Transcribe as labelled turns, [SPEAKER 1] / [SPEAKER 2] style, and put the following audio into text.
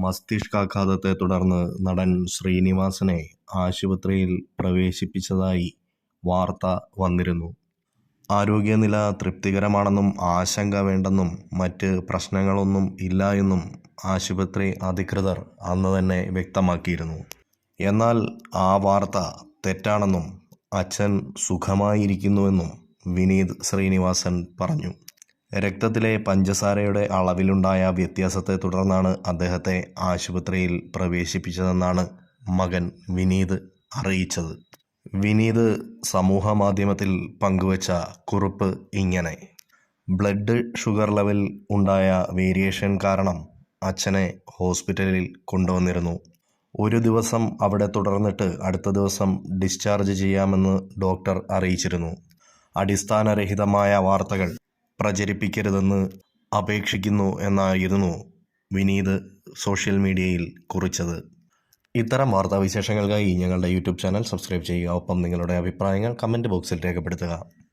[SPEAKER 1] മസ്തിഷ്കാഘാതത്തെ തുടർന്ന് നടൻ ശ്രീനിവാസനെ ആശുപത്രിയിൽ പ്രവേശിപ്പിച്ചതായി വാർത്ത വന്നിരുന്നു. ആരോഗ്യനില തൃപ്തികരമാണെന്നും ആശങ്ക വേണ്ടെന്നും മറ്റ് പ്രശ്നങ്ങളൊന്നും ഇല്ല എന്നും ആശുപത്രി അധികൃതർ അന്ന് തന്നെ വ്യക്തമാക്കിയിരുന്നു. എന്നാൽ ആ വാർത്ത തെറ്റാണെന്നും അച്ഛൻ സുഖമായിരിക്കുന്നുവെന്നും വിനീത് ശ്രീനിവാസൻ പറഞ്ഞു. രക്തത്തിലെ പഞ്ചസാരയുടെ അളവിലുണ്ടായ വ്യത്യാസത്തെ തുടർന്നാണ് അദ്ദേഹത്തെ ആശുപത്രിയിൽ പ്രവേശിപ്പിച്ചതെന്നാണ് മകൻ വിനീത് അറിയിച്ചത്. വിനീത് സമൂഹ മാധ്യമത്തിൽ പങ്കുവച്ച കുറിപ്പ് ഇങ്ങനെ. ബ്ലഡ് ഷുഗർ ലെവൽ ഉണ്ടായ വേരിയേഷൻ കാരണം അച്ഛനെ ഹോസ്പിറ്റലിൽ കൊണ്ടുവന്നിരുന്നു. ഒരു ദിവസം അവിടെ തുടർന്നിട്ട് അടുത്ത ദിവസം ഡിസ്ചാർജ് ചെയ്യാമെന്ന് ഡോക്ടർ അറിയിച്ചിരുന്നു. അടിസ്ഥാനരഹിതമായ വാർത്തകൾ പ്രചരിപ്പിക്കരുതെന്ന് അപേക്ഷിക്കുന്നു എന്നായിരുന്നു വിനീത് സോഷ്യൽ മീഡിയയിൽ കുറിച്ചത്. ഇത്തരം വാർത്താവിശേഷങ്ങൾക്കായി ഞങ്ങളുടെ യൂട്യൂബ് ചാനൽ സബ്സ്ക്രൈബ് ചെയ്യുക. ഒപ്പം നിങ്ങളുടെ അഭിപ്രായങ്ങൾ കമന്റ് ബോക്സിൽ രേഖപ്പെടുത്തുക.